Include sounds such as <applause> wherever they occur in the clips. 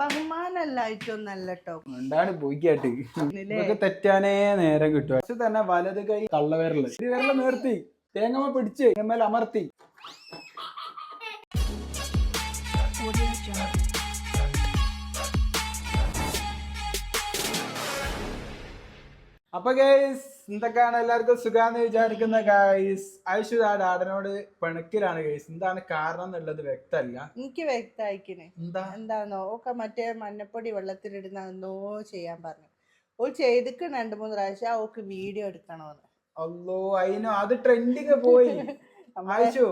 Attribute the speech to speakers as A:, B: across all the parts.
A: ബഹുമാനല്ലായിട്ടൊന്നല്ല കേട്ടോ
B: എന്താണ് പോയിക്കാട്ട്? ഇതൊക്കെ തെറ്റാനേ നേരം കിട്ടും. പക്ഷെ തന്നെ വലത് കൈ കള്ളവേരൽ. വിരൽ നിർത്തി. തേങ്ങമ പിടിച്ച് തേങ്ങമ്മേൽ അമർത്തി. അപ്പൊ ഗൈസ് എന്തൊക്കെയാണ് എല്ലാവർക്കും സുഖാന്ന് വിചാരിക്കുന്ന ഗൈസ് ഐഷു ആ ഡാഡനോട് പിണക്കിലാണ് ഗൈസ് എന്താണ് കാരണം എന്നുള്ളത് വ്യക്തമല്ല
A: എനിക്ക് വ്യക്തമായിക്കിന്.
B: എന്താ?
A: എന്താണോ ഒക്കെ മറ്റേ മഞ്ഞപ്പൊടി വെള്ളത്തിലിടുന്ന എന്തോ ചെയ്യാൻ പറഞ്ഞു. ഓ ചെയ്തിക്കണ രണ്ട് മൂന്ന് പ്രാവശ്യം ഓക്ക് വീഡിയോ എടുക്കണോന്ന്.
B: അല്ലോ അതിനോ അത് ട്രെൻഡിങ് പോയി. ആയിഷു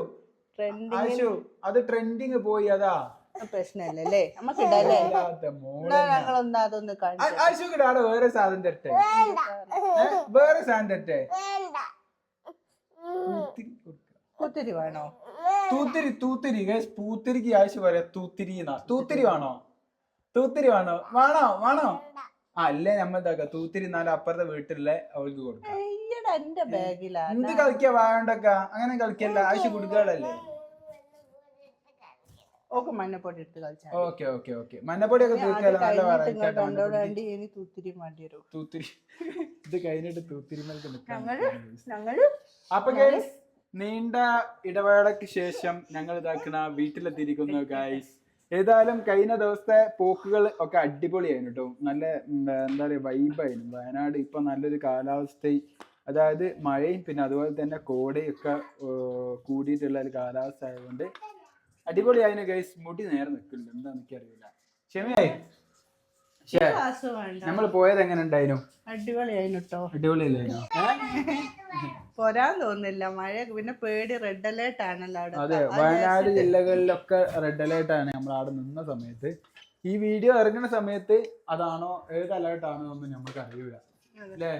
A: ട്രെൻഡിങ്
B: ആയിഷു അത് ട്രെൻഡിങ് പോയി അതാ.
A: പ്രശ്നമല്ലേ അല്ലേ? നമുക്ക് ഇടല്ലേ എന്നാ അതൊന്ന് കാണിച്ചു.
B: ആയിഷുക്ക് ഡാഡ വേറെ സാധനം തരട്ടെ? വേറെ സാൻഡറ്റേ.
A: കുത്തിരി വേണോ?
B: തൂത്തിരി തൂത്തിരി. ഗൈസ് പൂത്തിരിക്ക് ആവശ്യം പറയാ തൂത്തിരി എന്നാ. തൂത്തിരി വേണോ? തൂത്തിരി വേണോ? വേണോ? വേണോ? ആ അല്ലേ നമ്മ എന്താക്ക തൂത്തിരി നാല് അപ്പുറത്തെ വീട്ടിലെ അവൾക്ക് കൊടുക്കാം.
A: എന്റെ ബാഗിലാണ്
B: എന്ത് കളിക്കാ വേണ്ടൊക്കെ അങ്ങനെ കളിക്കല്ല ആവശ്യം കൊടുക്കാളല്ലേ
A: ഓക്ക് മഞ്ഞപ്പൊടി എടുത്ത് കളിച്ചാൽ
B: ഓക്കെ ഓക്കെ ഓക്കെ. മഞ്ഞപ്പൊടിയൊക്കെ തൂക്കിയാലോ നല്ല വെറൈറ്റി ആയിട്ട് മഞ്ഞപ്പൊടി.
A: കണ്ടോടാണ്ട് ഇനി തൂത്തിരി വേണ്ടി വരും.
B: തൂത്തിരി. ഇത് കഴിഞ്ഞിട്ട് തൂത്തിരി മേൽക്ക്
A: ഞങ്ങൾ ഞങ്ങൾ
B: അപ്പൊ ഗൈസ് നീണ്ട ഇടവേളയ്ക്ക് ശേഷം ഞങ്ങൾ ഇതാക്കുന്ന വീട്ടിലെത്തിയിരിക്കുന്നു ഗൈസ് ഏതായാലും കഴിഞ്ഞ ദിവസത്തെ പോക്കുകൾ ഒക്കെ അടിപൊളിയായിരുന്നു കേട്ടോ. നല്ല എന്താ പറയുക വൈബായിരുന്നു വയനാട് ഇപ്പൊ നല്ലൊരു കാലാവസ്ഥ അതായത് മഴയും പിന്നെ അതുപോലെ തന്നെ കോടയും ഒക്കെ ഏർ, കൂടിയിട്ടുള്ള ഒരു കാലാവസ്ഥ ആയതുകൊണ്ട് അടിപൊളിയായിരുന്നു ഗൈസ് മുടി നേരെ നിൽക്കുന്നുണ്ട്. എന്താണെന്ന് എനിക്കറിയില്ല ക്ഷമയായി. നമ്മൾ പോയത് എങ്ങനെ ഉണ്ടായിരുന്നു?
A: അടിപൊളിയായിരുന്നു കേട്ടോ
B: അടിപൊളിയല്ലായിരുന്നു
A: പോരാൻ തോന്നില്ല മഴ പിന്നെ പേടി റെഡ് അലേർട്ട് ആണല്ലോ അവിടെ
B: അതെ വയനാട് ജില്ലകളിലൊക്കെ റെഡ് അലേർട്ട് ആണ് നമ്മൾ അവിടെ നിന്ന സമയത്ത്. ഈ വീഡിയോ ഇറങ്ങുന്ന സമയത്ത് അതാണോ ഏത് അലേർട്ട് ആണോ ഒന്നും നമുക്ക് അറിയൂല. അല്ലേ?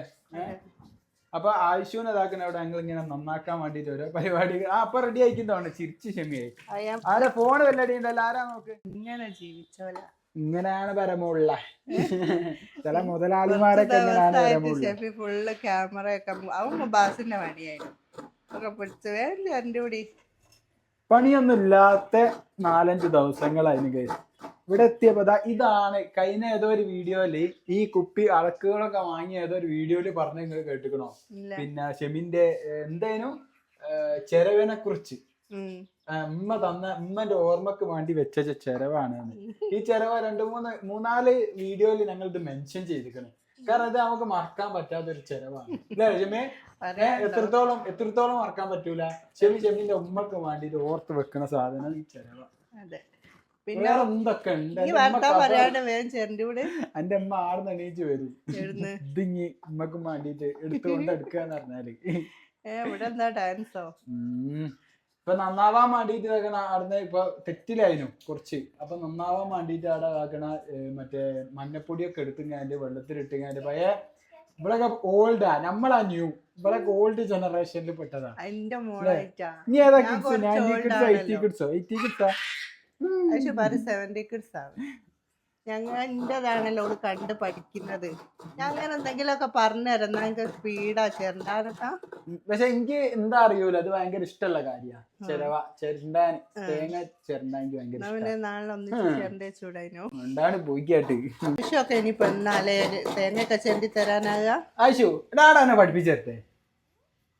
B: അപ്പൊ ആയുഷൂന് ഇതാക്കുന്ന അവിടെ ഞങ്ങൾ ഇങ്ങനെ നന്നാക്കാൻ വേണ്ടിട്ട് ഓരോ പരിപാടി ആ അപ്പൊ റെഡി ആയിക്കുന്നതാണ് ചിരിച്ച് ക്ഷമിയായി
A: ആരാ
B: ആരാ ഫോൺ വല്ലടി ഉണ്ടല്ലോ? ആരാ നോക്ക്?
A: ഇങ്ങനെ ജീവിച്ചോല
B: ഇങ്ങനെയാണ് പരമുള്ള ചില <laughs> മുതലാളിമാരൊക്കെ ഇങ്ങനെയാണ്
A: ഫുള്ള് ക്യാമറ ഒക്കെ അവൻ മുബാസിന്റെ പണിയായിരുന്നു ഒക്കെ പിടിച്ച് വേണ്ട
B: പണിയൊന്നും ഇല്ലാത്ത നാലഞ്ച് ദിവസങ്ങളായിരുന്നു കഴിച്ചു ഇവിടെ എത്തിയപ്പോ ഇതാണ് കഴിഞ്ഞ ഏതോ ഒരു വീഡിയോയിൽ ഈ കുപ്പി അളക്കുകളൊക്കെ വാങ്ങിയ ഏതോ ഒരു വീഡിയോയിൽ പറഞ്ഞ നിങ്ങൾ കേട്ടിക്കണോ? പിന്നെ ഷെമിന്റെ എന്തേനും? ചെലവിനെ കുറിച്ച് ഉമ്മ തന്ന ഉമ്മന്റെ ഓർമ്മക്ക് വേണ്ടി വെച്ച ചെരവാണ് ഈ ചെരവ് രണ്ട് മൂന്ന് മൂന്നാൽ വീഡിയോയിൽ ഞങ്ങൾ ഇത് മെൻഷൻ ചെയ്തിരിക്കണം. കാരണം ഇത് നമുക്ക് മറക്കാൻ പറ്റാത്ത ഒരു ചെലവാണ് ഷെമേ? എത്രത്തോളം എത്രത്തോളം മറക്കാൻ പറ്റൂല? ഷെമി ഷെമിന്റെ ഉമ്മക്ക് വേണ്ടി ഇത് ഓർത്ത് വെക്കുന്ന സാധനം ഈ ചെലവാണ്
A: അതെ. പിന്നെ
B: എന്തൊക്കെ ഉണ്ട്
A: ഈ വാർത്ത പറയാണ്ട് വേഗം ചെറിന്റെ കൂടെ
B: എന്റെ അമ്മ ആടുന്ന് എണീച്ച് വരും. ഇതിങ്ങി ഉമ്മക്ക് വേണ്ടിട്ട് എടുത്തുകൊണ്ട് എടുക്കാന്ന്
A: പറഞ്ഞാൽ. ഇവിടെ എന്താ ഡാൻസോ.
B: ഇപ്പൊ നന്നാവാൻ വേണ്ടിട്ട് ഇതാക്കണ അവിടുന്ന് ഇപ്പൊ തെറ്റിലായിരുന്നു കുറച്ച്. അപ്പൊ നന്നാവാൻ വേണ്ടിട്ട് അവിടെ ആക്കണ മറ്റേ മഞ്ഞപ്പൊടിയൊക്കെ എടുത്തുങ്ങാണ്ട് വെള്ളത്തിലിട്ടുങ്ങാണ്ട്. പഴയ ഇവളൊക്കെ ഓൾഡാ നമ്മളാ ന്യൂ ഇവളൊക്കെ ഓൾഡ് ജനറേഷനിൽ പെട്ടതാ. ഇനി ഏതാ
A: ഞാൻ
B: കിഡ്സ്
A: നയന്റി
B: കിഡ്സോ എയ്റ്റി. കിഡ്സോ എയ്റ്റി കിഡ്സാ
A: പക്ഷെ പറ സെവന്റി കിഡ്സ് ആണ് ഞങ്ങൾ എന്റേതാണല്ലോ ഓൾ കണ്ട് പഠിക്കുന്നത്. ഞങ്ങൾ എന്തെങ്കിലുമൊക്കെ പറഞ്ഞു തരാം ഞങ്ങൾക്ക് സ്പീഡാ ചെറുതാനൊക്കെ
B: പക്ഷെ എനിക്ക് എന്താ അറിയൂല അത് ഭയങ്കര ഇഷ്ടമുള്ള കാര്യാ. ചെലവ ചെരണ്ടാൻ തേങ്ങ എനിക്ക് ഭയങ്കര
A: നാളെ ചൂടായിനോ
B: പോയിക്കാട്ട്.
A: ആവശ്യമൊക്കെ ഇനിയിപ്പോ എന്നാലേ തേങ്ങയൊക്കെ ചെണ്ടി തരാനാകുക
B: ആശു എടാടാ എന്നെ പഠിപ്പിച്ചേരട്ടെ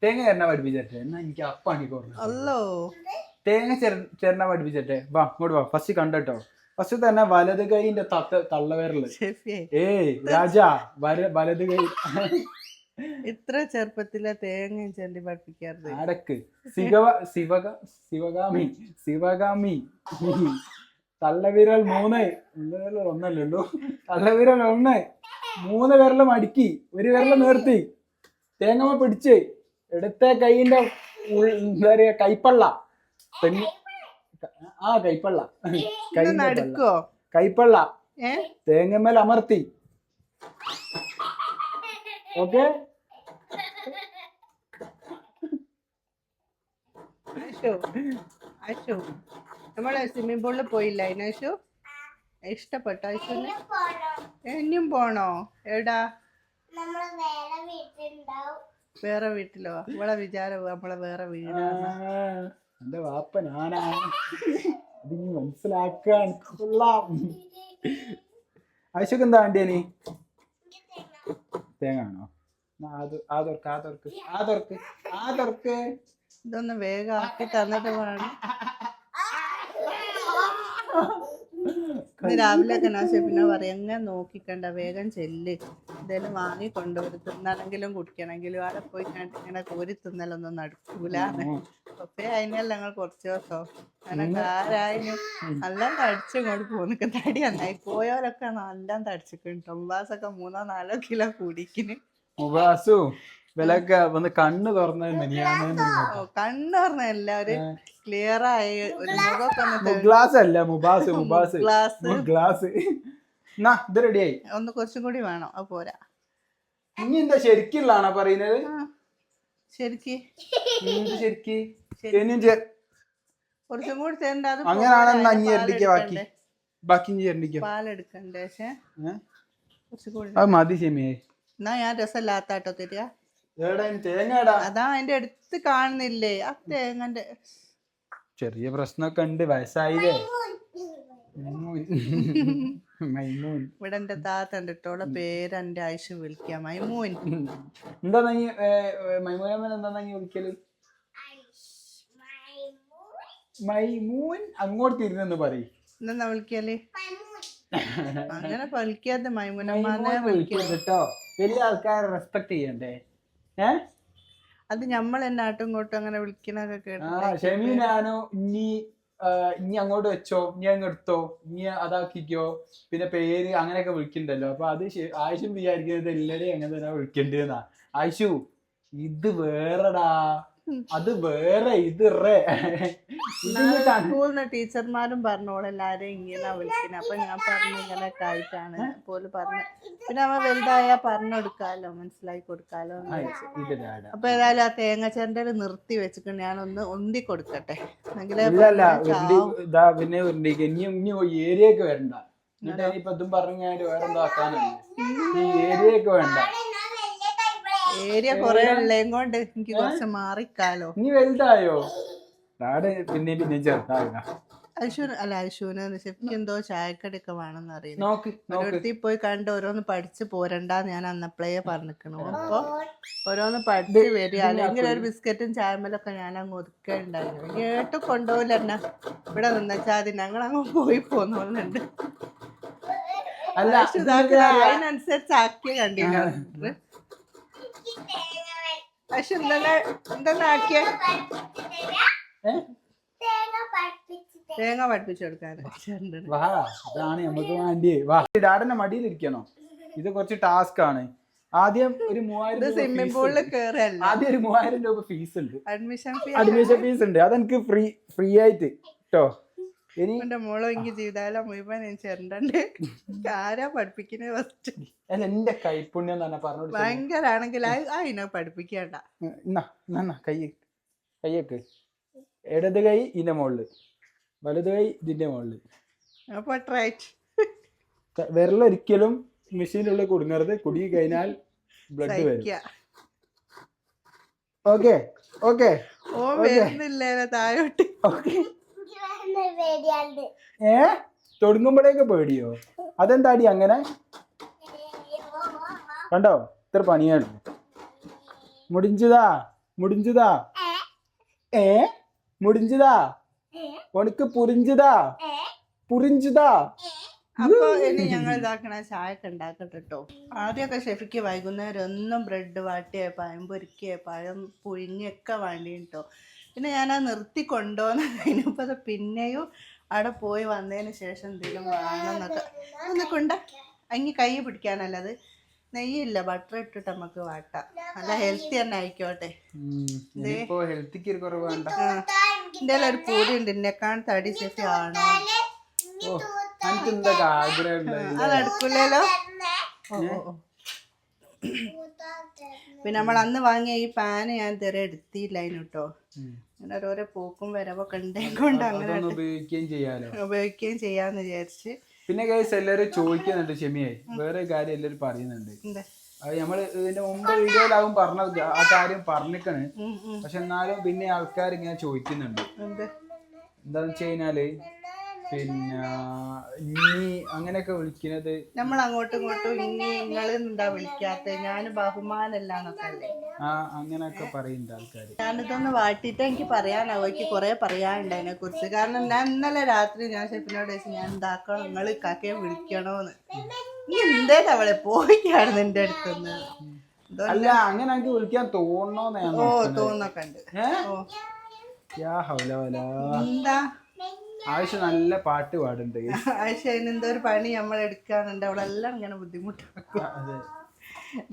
B: തേങ്ങ ചെരണ പഠിപ്പിച്ചേരട്ടെ എന്നാ എനിക്ക് അപ്പാണി കുറഞ്ഞു
A: അല്ലോ
B: തേങ്ങ ചെര ചെരണ പഠിപ്പിച്ചട്ടെ. വാ ഇങ്ങോട്ട് വാ. ഫസ്റ്റ് കണ്ടോ ഫസ്റ്റ് തന്നെ വലത് കൈന്റെ തത്ത തള്ളവേരൽ.
A: ഷെഫിയെ
B: ഏയ് രാജ വലത് കൈ.
A: ഇത്ര ചെറുപ്പത്തിലെ തേങ്ങ ചൊല്ലി പഠിപ്പിക്കാറുണ്ട്
B: അടക്ക് ശിവ ശിവക ശിവകാമി ശിവകാമി തള്ളവിരൽ മൂന്ന്. ഉള്ളവിരൽ ഒന്നല്ലേ ഉള്ളൂ. തള്ളവിരൽ ഒന്ന്. മൂന്ന് വിരലും അടുക്കി ഒരു വിരൽ നിർത്തി. തേങ്ങമ്മ പിടിച്ച്. എടുത്ത കൈന്റെ എന്താ പറയാ കൈപ്പള്ള. തെങ്ങ് ആ കൈപ്പള്ള. കൈയിന്റെ പള്ള. കൈപ്പള്ള. തേങ്ങമേൽ അമർത്തി. ഓക്കെ?
A: അശു അശു. നമ്മളെ സ്വിമ്മിംഗ് പൂളിൽ പോയില്ല അതിനു ഇഷ്ടപ്പെട്ടോ അശുന് ഇനിയും പോണോ? എവിടാ?
C: നമ്മൾ വേറെ വീട്ടിലുണ്ടാവും.
A: വേറെ വീട്ടിലോ? നമ്മളെ വിചാരം നമ്മളെ വേറെ വീടാണ്
B: എന്റെ വാപ്പ ഞാനാണ് അതിനി മനസ്സിലാക്കാൻ കൊള്ളാം. ആവശ്യമൊക്കെ എന്താ വേണ്ടിയനി തേങ്ങ ആണോ എന്നാ അത് ആ തുറക്ക് ആ തുറക്ക് ആ തുറക്ക് ആ തുറക്ക്
A: ഇതൊന്ന് വേഗം ആക്കി തന്നിട്ട് വേണം രാവിലെ ഒക്കെ പിന്നെ ഷെഫിനെ പറയും എങ്ങനെ നോക്കിക്കണ്ട? വേഗം ചെല്ല്. എന്തേലും വാങ്ങി കൊണ്ടുവരും തിന്നാണെങ്കിലും കുടിക്കണമെങ്കിലും അവിടെ പോയി കണ്ടിങ്ങനെ കോരി തിന്നലൊന്നും നടക്കൂല. അപ്പൊ അതിനല്ല ഞങ്ങൾ കുറച്ച് ദിവസം. അങ്ങനെ ആരായാലും നല്ല തടിച്ചു ഇങ്ങോട്ട് പോന്നിക്ക് തടി നന്നായി. പോയവരൊക്കെ നല്ല തടിച്ചിട്ടുണ്ട് ഉപാസൊക്കെ മൂന്നോ നാലോ കിലോ കൂടിക്കിന്.
B: മുബാസു വിലക്ക വന്ന് കണ്ണ് തുറന്നത് മിനിയാന്ന്
A: കണ്ണ് പറഞ്ഞ എല്ലാവരും ക്ലിയർ ആയി. ഒരു മുഖമൊക്കെ
B: ഗ്ലാസ് അല്ല മുബാസ് മുബാസ്.
A: ഗ്ലാസ്
B: ഗ്ലാസ് എന്നാ ഇത് റെഡിയായി
A: ഒന്ന് കുറച്ചും കൂടി വേണം. അത് പോരാ.
B: ഇനി എന്താ ശരിക്കുള്ളാണോ പറയുന്നത്?
A: ശരിക്ക്.
B: ഇനി എന്ത് ശരിക്ക് ഇനിയും ചെ-
A: കുറച്ചും കൂടി തരണ്ട അത്
B: അങ്ങനെയാണെന്നാ
A: പോരാ,
B: ഇനി ബാക്കി. ബാക്കി ഇനി എരണ്ടിക്ക
A: പാലെടുക്കണ്ടേ പക്ഷെ? കുറച്ചും കൂടി
B: അത് മതി ഷെമിയെ
A: എന്നാ ഞാൻ രസമില്ലാത്താട്ടോ തരിക.
B: ഏടാ ഇനി
A: അതാ എന്റെ അടുത്ത് കാണുന്നില്ലേ? ആ തേങ്ങന്റെ
B: ചെറിയ പ്രശ്നമൊക്കെ ഉണ്ട്. വയസ്സായില്ലേ? മൈമൂൻ.
A: ഇവിടെ എന്റെ താത്ത ഉണ്ട് പേര് എന്റെ ആയിഷ വിളിക്കാം. മൈമൂൻ.
B: എന്താ നീ മൈമൂനമ്മൻ എന്താ നീ വിളിക്കൽ? മൈമൂൻ അങ്ങോട്ട് തിരിഞ്ഞെന്ന് പറയും.
A: എന്താ വിളിക്കൽ? അങ്ങനെ വിളിക്കാതെ മൈമൂനമ്മാനെ വിളിക്കാം
B: കേട്ടോ വലിയ ആൾക്കാരെ റെസ്പെക്ട് ചെയ്യണ്ടേ? ഏ?
A: അത് നമ്മൾ എന്നാട്ടും ഇങ്ങോട്ടും അങ്ങനെ വിളിക്കണൊക്കെ കേട്ടോ
B: ഷെമീനാനോ ആ, ഇനി അങ്ങോട്ട് വെച്ചോ ഇനി അങ്ങ് എടുത്തോ ഇനി അതാക്കിക്കോ. പിന്നെ പേര് അങ്ങനെയൊക്കെ വിളിക്കണ്ടല്ലോ. അപ്പൊ അത് ആയിഷും വിചാരിക്കുന്നത് എല്ലാരെയും അങ്ങനെ തന്നെ വിളിക്കേണ്ടതെന്നാ ആയിഷു ഇത് വേറെടാ. അത് വേറെ ഇത്
A: സ്കൂളിന്ന് ടീച്ചർമാരും പറഞ്ഞോളൂ എല്ലാരും ഇങ്ങനെ വിളിക്കുന്നത് അപ്പൊ ഞാൻ പറഞ്ഞു ഇങ്ങനെ ആയിട്ടാണ്. പോലും പറഞ്ഞു. പിന്നെ അവ വലുതായ പറഞ്ഞു കൊടുക്കാലോ മനസ്സിലാക്കി കൊടുക്കാലോ അപ്പൊ ഏതായാലും ആ തേങ്ങ ചെരണ്ടൽ നിർത്തി വെച്ചിട്ട് ഒന്ന് ഒന്തി കൊടുക്കട്ടെ. പറഞ്ഞ്
B: പിന്നെ ഉരുണ്ടിക്ക് ഇനി ഇനി ഏരിയക്ക് വരണ്ട. എന്നിട്ട് ഇനിയിപ്പൊ ഇതും പറഞ്ഞാൽ വേറെന്തോ ആക്കാനല്ലേ. ഈ ഏരിയക്ക് വേണ്ട.
A: ഏരിയ കൊറേ ഉള്ളേം കൊണ്ട് എനിക്ക് കുറച്ച് മാറിക്കാലോ.
B: നീ വലുതായോ? നാട് പിന്നെ പിന്നെ ചെറുതാകുക
A: അശുവിന് അല്ല അശുവിന് ശരിക്കും എന്തോ ചായക്കടയൊക്കെ വേണമെന്ന് അറിയുന്നു. ഒരിടത്തിൽ പോയി കണ്ട് ഓരോന്ന് പഠിച്ച് പോരണ്ടാന്ന് ഞാൻ അന്നപ്പോഴേ പറഞ്ഞിരിക്കണു അപ്പൊ ഓരോന്ന് പഠിച്ച് വരിക. അല്ലെങ്കിൽ ഒരു ബിസ്ക്കറ്റും ചായമലൊക്കെ ഞാൻ അങ്ങ് ഒതുക്കേണ്ടായിരുന്നു കേട്ട് കൊണ്ടുപോകില്ല എന്നാ. ഇവിടെ നിന്നച്ചാൽ മതി. ഞങ്ങൾ അങ്ങ് പോയി പോന്നോളുന്നുണ്ട്. ഇതാക്കണ അതിനനുസരിച്ച് ആക്കിയ കണ്ടില്ല. പക്ഷെ എന്തെല്ലാം എന്തെല്ലാം ആക്കിയ? തേങ്ങ പഠിപ്പിച്ചു കൊടുക്കാൻ
B: വാ അതാണ് നമുക്ക് വേണ്ടിയേ. വാ ഡാഡന്റെ മടിയിലിരിക്കണോ ഇത് കുറച്ച് ടാസ്ക് ആണ്. ആദ്യം ഒരു മൂവായിരം
A: സ്വിമ്മിംഗ് പൂളിൽ.
B: ആദ്യം ഒരു മൂവായിരം രൂപ ഫീസ് ഉണ്ട്.
A: അഡ്മിഷൻ ഫീ
B: അഡ്മിഷൻ ഫീസ് ഉണ്ട്. അതെനിക്ക് ഫ്രീ ഫ്രീ ആയിട്ട് കേട്ടോ ഇനി
A: എന്റെ മോളെ എനിക്ക് ജീവിതകാലം മുഴുവൻ ഞാൻ ചേരണ്ടണ്ട്. ആരാ പഠിപ്പിക്കുന്നത് ഫസ്റ്റ്
B: അല്ല എന്റെ കൈപ്പുണ്യം തന്നെ പറഞ്ഞു
A: ഭയങ്കര ആണെങ്കിൽ അതിനെ പഠിപ്പിക്കണ്ട.
B: കൈ കൈയൊക്കെ. ഇടത് കൈ ഇതിന്റെ മുകളിൽ വലത് കൈ ഇതിന്റെ മുകളിൽ
A: അപ്പൊ ട്രൈറ്റ്
B: ക- വിരലൊരിക്കലും മെഷീനുള്ളിൽ കുടുങ്ങരുത്. കുടുങ്ങി കഴിഞ്ഞാൽ ബ്ലഡ് വരും. ഓക്കെ ഓക്കെ
A: ഓ വരുന്നില്ലേ താഴോട്ട്.
B: ഓക്കെ ഏ? തൊടുങ്ങുമ്പോഴേക്ക് പേടിയോ? അതെന്താടി അങ്ങനെ? കണ്ടോ? ഇത്ര പണിയാണ്. മുടിഞ്ചതാ മുടിഞ്ചതാ. ഏ? മുടിഞ്ചതാ? ഉണക്ക് പുരിഞ്ചതാ? പുരിഞ്ചതാ?
A: അപ്പൊ ഇനി ഞങ്ങൾ ഇതാക്കണ ചായ ഒക്കെ ഉണ്ടാക്കട്ടെ കേട്ടോ ആദ്യമൊക്കെ ഷെഫിക്ക് വൈകുന്നേരം ഒന്നും ബ്രെഡ് വാട്ടിയ പഴം പൊരിക്കുക പഴം പുഴുങ്ങിയൊക്കെ വേണ്ടി കേട്ടോ പിന്നെ ഞാൻ ആ നിർത്തി കൊണ്ടുപോകുന്ന കഴിഞ്ഞപ്പോൾ അത് പിന്നെയും അവിടെ പോയി വന്നതിന് ശേഷം എന്തെങ്കിലും വേണമെന്നൊക്കെ എന്നൊക്കെ കൊണ്ട. അങ്ങി കൈ പിടിക്കാനല്ലത് നെയ്യില്ല ബട്ടർ ഇട്ടിട്ട് നമുക്ക് വാട്ടാം. നല്ല ഹെൽത്തി തന്നെ ആയിക്കോട്ടെ.
B: എന്റെ ഒരു
A: പൂരി ഉണ്ട്. എന്നെക്കാൾ തടി സെഫി ആണോ? അതെടുക്കൂലോ ഓ. പിന്നെ നമ്മൾ അന്ന് വാങ്ങിയ ഈ പാന് ഞാൻ തെറി എടുത്തില്ല അതിന് കേട്ടോ അങ്ങനെ ഓരോരോ പോക്കും വരവൊക്കെ ഉണ്ടെങ്കിൽ അങ്ങനെ
B: ഉപയോഗിക്കുകയും ചെയ്യാലോ?
A: ഉപയോഗിക്കുകയും ചെയ്യാന്ന് വിചാരിച്ച്.
B: പിന്നെ ഗൈസ് എല്ലാവരും ചോദിക്കുന്നുണ്ട് ക്ഷമിയായി വേറെ കാര്യം എല്ലാവരും പറയുന്നുണ്ട്. അത് നമ്മൾ ഇതിന്റെ മുമ്പ് വീഡിയോയിലാവും പറഞ്ഞത് ആ കാര്യം പറഞ്ഞിക്കണ്. പക്ഷെ എന്നാലും പിന്നെ ആൾക്കാർ ഇങ്ങനെ ചോദിക്കുന്നുണ്ട്.
A: എന്ത്?
B: എന്താന്ന് വെച്ച് കഴിഞ്ഞാൽ പിന്നെ ഇനി അങ്ങനെയൊക്കെ വിളിക്കുന്നത്
A: നമ്മൾ അങ്ങോട്ടും ഇങ്ങോട്ടും ഇനി നിങ്ങൾ എന്താ വിളിക്കാത്ത? ഞാൻ ബഹുമാനല്ലാന്നൊക്കെ അല്ലേ
B: ആ അങ്ങനെയൊക്കെ പറയുന്നുണ്ട് ആൾക്കാർ
A: ഞാനിതൊന്ന് വാട്ടിയിട്ട് എനിക്ക് പറയാനാവും? എനിക്ക് കുറെ പറയാനുണ്ട് അതിനെ കുറിച്ച് കാരണം ഞാൻ ഇന്നലെ രാത്രി ഞാൻ ഷെഫിനോട് ചോദിച്ചു ഞാൻ എന്താക്കണം? നിങ്ങൾ കാക്കയെ വിളിക്കണോന്ന്. ഇനി എന്തേലും അവളെ പോയിക്കാണ് നിന്റെ അടുത്തുനിന്ന്
B: അല്ല അങ്ങനെ എനിക്ക് വിളിക്കാൻ തോന്നണോന്ന് ഞാൻ
A: ഓ
B: നോക്കുന്നത്.
A: തോന്നൊക്കെ ഉണ്ട്.
B: ഏ?
A: ഓ.
B: യാ ഹൗല വല.
A: എന്താ?
B: ആവശ്യം നല്ല പാട്ട് പാടുണ്ട്
A: ആയിഷ എന്തോ ഒരു പണി നമ്മൾ എടുക്കാനുണ്ട്. അവളെല്ലാം ഇങ്ങനെ ബുദ്ധിമുട്ടാക്കും.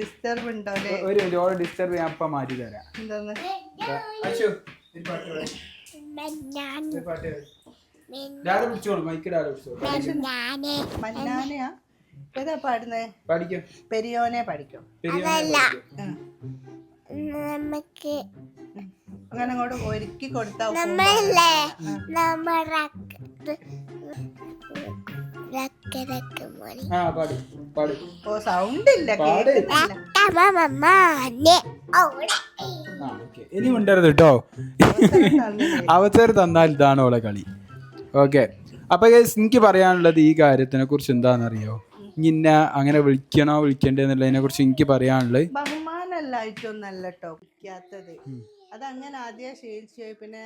A: ഡിസ്റ്റർബ് ഉണ്ടോ
B: ഒരു മിനിറ്റ് ഓൾ ഡിസ്റ്റർബ് ഞാൻ അപ്പൊ മാറ്റി തരാം.
A: എന്താന്ന് ഏതാ പാടുന്നേ?
B: പഠിക്കും.
A: പെരിയോനെ പഠിക്കും.
C: നമുക്ക്
A: അങ്ങനെ അങ്ങോട്ട് ഒരുക്കി കൊടുത്താ
C: അവസര നമ്മൾ റക്ക് റക്ക് മോളി.
B: ആ പാടി പാടി.
A: ഓ സൗണ്ട് ഇല്ല
B: ഇനി മിണ്ടരുത് കേട്ടോ അവസരം തന്നാൽ ഇതാണ് ഓളെ കളി. ഓക്കെ. അപ്പൊ എനിക്ക് പറയാനുള്ളത് ഈ കാര്യത്തിനെ കുറിച്ച് എന്താണെന്നറിയോ? ഇന്ന അങ്ങനെ വിളിക്കണോ വിളിക്കണ്ടെന്നുള്ളതിനെ കുറിച്ച് എനിക്ക് പറയാനുള്ളത്
A: ബഹുമാനല്ലായിട്ടൊന്നല്ല കേട്ടോ വിളിക്കാത്തത്. അതങ്ങനെ ആദ്യം ശീലിച്ചു പോയി പിന്നെ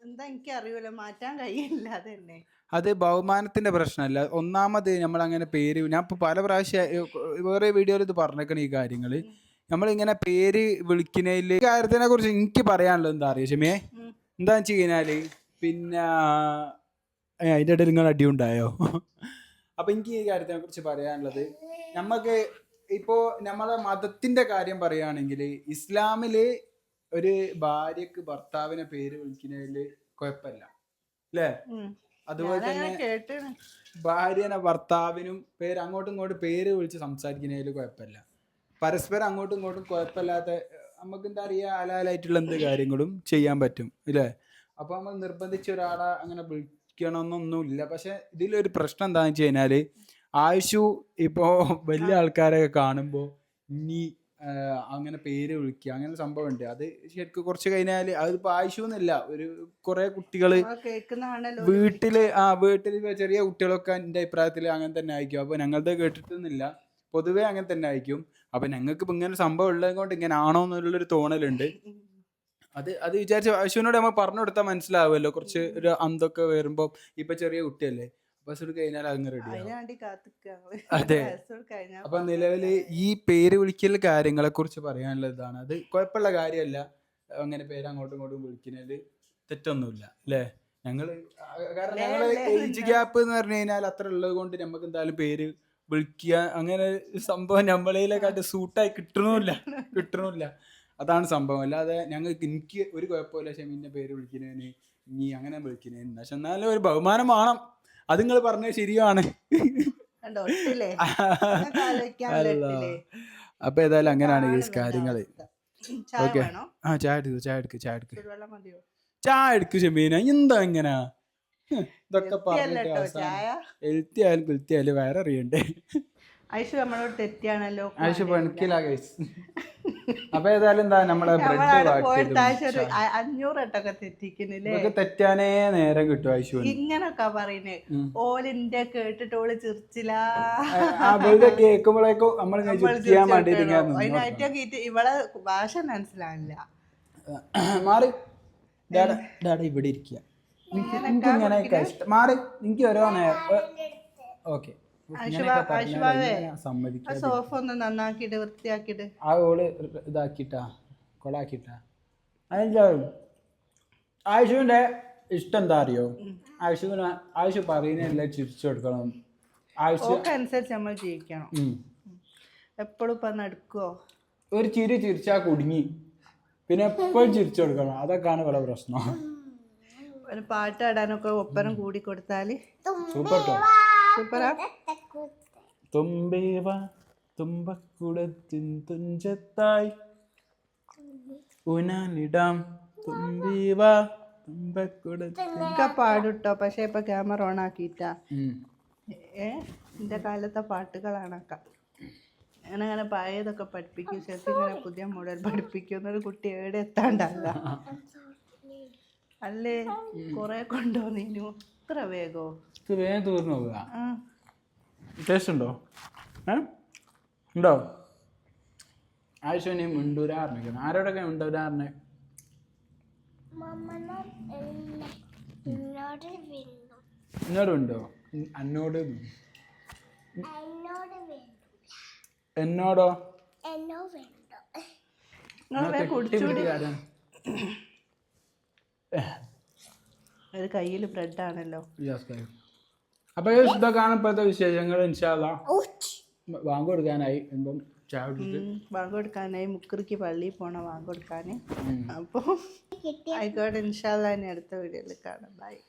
A: എന്താ എനിക്ക് അറിയൂല മാറ്റാൻ കഴിയില്ല അത് തന്നെ
B: അത് ബഹുമാനത്തിന്റെ പ്രശ്നമല്ല. ഒന്നാമത് നമ്മൾ അങ്ങനെ പേര് ഞാൻ ഇപ്പൊ പല പ്രാവശ്യം വേറെ വീഡിയോയിൽ ഇത് പറഞ്ഞേക്കണ ഈ കാര്യങ്ങൾ. നമ്മളിങ്ങനെ പേര് വിളിക്കുന്നതിൽ കാര്യത്തിനെ കുറിച്ച് എനിക്ക് പറയാനുള്ളത് എന്താ അറിയാം ക്ഷമേ
A: ഉം.
B: എന്താന്ന് വെച്ച് കഴിഞ്ഞാൽ പിന്നെ അതിന്റെ അതിന്റെ ഇടയിൽ നിങ്ങൾ അടിയുണ്ടായോ അപ്പൊ എനിക്ക് ഈ കാര്യത്തിനെ കുറിച്ച് പറയാനുള്ളത് നമുക്ക് ഇപ്പോ നമ്മളെ മതത്തിന്റെ കാര്യം പറയുകയാണെങ്കിൽ ഇസ്ലാമിൽ ഒരു ഭാര്യക്ക് ഭർത്താവിനെ പേര് വിളിക്കുന്നതിൽ കുഴപ്പമില്ല. അല്ലേ? അതുപോലെ തന്നെ ഭാര്യനെ ഭർത്താവിനും പേര് അങ്ങോട്ടും ഇങ്ങോട്ടും പേര് വിളിച്ച് സംസാരിക്കുന്നതിൽ കുഴപ്പമില്ല. പരസ്പരം അങ്ങോട്ടും ഇങ്ങോട്ടും കുഴപ്പമില്ലാത്ത നമുക്ക് എന്താ അറിയാ ഹലാലായിട്ടുള്ള എന്ത് കാര്യങ്ങളും ചെയ്യാൻ പറ്റും ഇല്ലേ? അപ്പൊ നമ്മൾ നിർബന്ധിച്ച് ഒരാളെ അങ്ങനെ വിളിക്കണമെന്നൊന്നുമില്ല. പക്ഷെ ഇതിലൊരു പ്രശ്നം എന്താണെന്ന് വെച്ച് കഴിഞ്ഞാൽ ആയുഷു ഇപ്പോ വലിയ ആൾക്കാരെ കാണുമ്പോൾ ഇനി ആഹ്, അങ്ങനെ പേര് വിളിക്കുക അങ്ങനെ സംഭവം ഉണ്ട് അത് ശരിക്കും കുറച്ച് കഴിഞ്ഞാൽ അതിപ്പോ ആവശ്യമൊന്നുമില്ല. ഒരു കുറെ
A: കുട്ടികൾ
B: വീട്ടിൽ ആ വീട്ടിൽ ചെറിയ കുട്ടികളൊക്കെ എന്റെ അഭിപ്രായത്തിൽ അങ്ങനെ തന്നെ ആയിരിക്കും. അപ്പൊ ഞങ്ങളുടെ കേട്ടിട്ടൊന്നുമില്ല. പൊതുവേ അങ്ങനെ തന്നെ ആയിരിക്കും. അപ്പൊ ഞങ്ങൾക്ക് ഇപ്പൊ ഇങ്ങനെ സംഭവം ഉള്ളത് കൊണ്ട് ഇങ്ങനെ ആണോ എന്നുള്ളൊരു തോന്നലുണ്ട്. അത് അത് വിചാരിച്ച അശ്വിനോട് നമ്മൾ പറഞ്ഞു കൊടുത്താൽ മനസ്സിലാവുമല്ലോ. കുറച്ച് ഒരു അന്തൊക്കെ വരുമ്പോ ഇപ്പൊ ചെറിയ കുട്ടിയല്ലേ. അത് കഴിഞ്ഞാൽ അങ്ങ് റെഡി അതെ. അപ്പൊ നിലവിൽ ഈ പേര് വിളിക്കൽ കാര്യങ്ങളെ കുറിച്ച് പറയാനുള്ള ഇതാണ്. അത് കുഴപ്പമുള്ള കാര്യമല്ല. അങ്ങനെ പേര് അങ്ങോട്ടും ഇങ്ങോട്ടും വിളിക്കുന്നതിൽ തെറ്റൊന്നുമില്ല അല്ലേ? ഞങ്ങൾ കാരണം
A: ഞങ്ങൾ
B: ഏജ് ഗ്യാപ്പ് എന്ന് പറഞ്ഞു കഴിഞ്ഞാൽ അത്ര ഉള്ളത് കൊണ്ട് നമുക്ക് എന്തായാലും പേര് വിളിക്കുക അങ്ങനെ സംഭവം നമ്മളതിലേക്കാട്ട് സൂട്ടായി കിട്ടണമില്ല. കിട്ടണമില്ല. അതാണ് സംഭവം. അല്ലാതെ ഞങ്ങൾക്ക് എനിക്ക് ഒരു കുഴപ്പമില്ല. ഷെമീന്റെ പേര് വിളിക്കുന്നതിന് നീ അങ്ങനെ വിളിക്കുന്നതിന്. പക്ഷെ എന്നാലും ഒരു ബഹുമാനം വേണം. അത് നിങ്ങൾ പറഞ്ഞത് ശരിയാണ്. <laughs> അപ്പൊ ഏതായാലും അങ്ങനെയാണ് ഈ
A: കാര്യങ്ങൾ.
B: ഓക്കെ. ആ ചായ എടുക്ക് ചായ എടുക്ക് ചായ എടുക്ക്. ചായ എടുക്ക് ചെമ്മീന എന്താ ഇങ്ങനെ? ഇതൊക്കെ പറഞ്ഞിട്ട് എഴുത്തി ആയാലും കുൽത്തി ആയാലും വേറെ അറിയണ്ടേ?
A: ഐഷു നമ്മളോട് തെറ്റിയാണല്ലോ
B: ആഴ്ച പണിക്കില്ല ഗൈസ് അപ്പൊ ഏതായാലും എന്താ നമ്മളെ ബ്രെഡ്
A: അഞ്ഞൂറ് വട്ടൊക്കെ തെറ്റിക്കുന്നില്ലേ?
B: തെറ്റാനേ നേരം കിട്ടും ഐശു
A: ഇങ്ങനൊക്കെ പറയുന്നേ. ഓലിന്റെ കേട്ടിട്ട്
B: ഓൾ വെറുതെ കേൾക്കുമ്പോഴേക്കും നമ്മൾ
A: ഇവളെ ഭാഷ മനസ്സിലാവില്ല.
B: മാറി. ഡാഡ ഡാഡ ഇവിടെ ഇരിക്കുക എനിക്ക് ഇഷ്ടം. മാറി എനിക്ക് ഓരോ നേരം. ഓക്കെ.
A: സോഫ ഒന്ന് നന്നാക്കിയിട്ട് വൃത്തിയാക്കിയിട്ട്.
B: ആ ഓൾ ഇതാക്കിട്ടാ കൊളാക്കിട്ടാ അതിന്റെ ആയുഷുവിന്റെ ഇഷ്ടം എന്താ അറിയോ? ആയുഷുവിന് ആയിഷു പറയുന്നതെല്ലാം ചിരിച്ചു കൊടുക്കണം.
A: അനുസരിച്ച് നമ്മൾ ജീവിക്കണം. എപ്പോഴും ഇപ്പൊ നടക്കുവോ?
B: ഒരു ചിരി ചിരിച്ചാ കുടുങ്ങി. പിന്നെ എപ്പോഴും ചിരിച്ചു കൊടുക്കണം. അതൊക്കെയാണ് ഇവിടെ പ്രശ്നം.
A: ഒരു പാട്ട് പാടാനൊക്കെ ഒപ്പരം കൂടി കൊടുത്താൽ?
B: സൂപ്പർ കേട്ടോ
A: സൂപ്പറാ.
B: തുമ്പേവ തുമ്പക്കുടത്തിൻ തുഞ്ചത്തായി. ഉനാനിടാം തുമ്പേവ തുമ്പക്കുടത്തിൻ
A: പാടുട്ടോ പക്ഷെ ഇപ്പൊ ക്യാമറ ഓൺ
B: ആക്കിട്ട
A: ഏ എന്റെ കാലത്തെ പാട്ടുകളാണൊക്കെ അങ്ങനെ അങ്ങനെ പഴയതൊക്കെ പഠിപ്പിക്കും ശരിക്കും ഇങ്ങനെ പുതിയ മോഡൽ പഠിപ്പിക്കും എന്നൊരു കുട്ടി എവിടെ എത്താണ്ടല്ല. <laughs> അല്ലേ? കൊറേ കൊണ്ടുവന്നീനു ഇത്ര വേഗോ?
B: ഇത് വേഗം തീർന്നു
A: പോകുക
B: ടേസ്റ്റ് ഉണ്ടോ? ഏ? ഉണ്ടോ? ആവശ്യം മിണ്ടൂരാറിനെ ആരോടൊക്കെ മിണ്ടൂരാറിനെ?
C: എന്നോട്
B: ഉണ്ടോ എന്നോട്
C: എന്നോട് വേണ്ടു
B: എന്നോടോ
C: എന്നോ വേണ്ടു
A: നിങ്ങൾ വേഗം കുടിച്ചൂടി
B: കാര്യം
A: ഒരു കയ്യിൽ ബ്രെഡാണല്ലോ
B: അപ്പൊ ഇതൊക്കെയാണ് ഇപ്പോഴത്തെ വിശേഷങ്ങൾ ഇൻഷാല്ല വാങ്ങ കൊടുക്കാനായി. എന്തോ
A: വാങ്ങ കൊടുക്കാനായി. മുക്കുറിക്ക് പള്ളിയിൽ പോണ വാങ്ങ കൊടുക്കാൻ
B: ഉം.
A: അപ്പോൾ ആയിക്കോട്ടെ ഇൻഷാല്ല ഇനി അടുത്ത വീഡിയോയിൽ കാണാം. ബൈ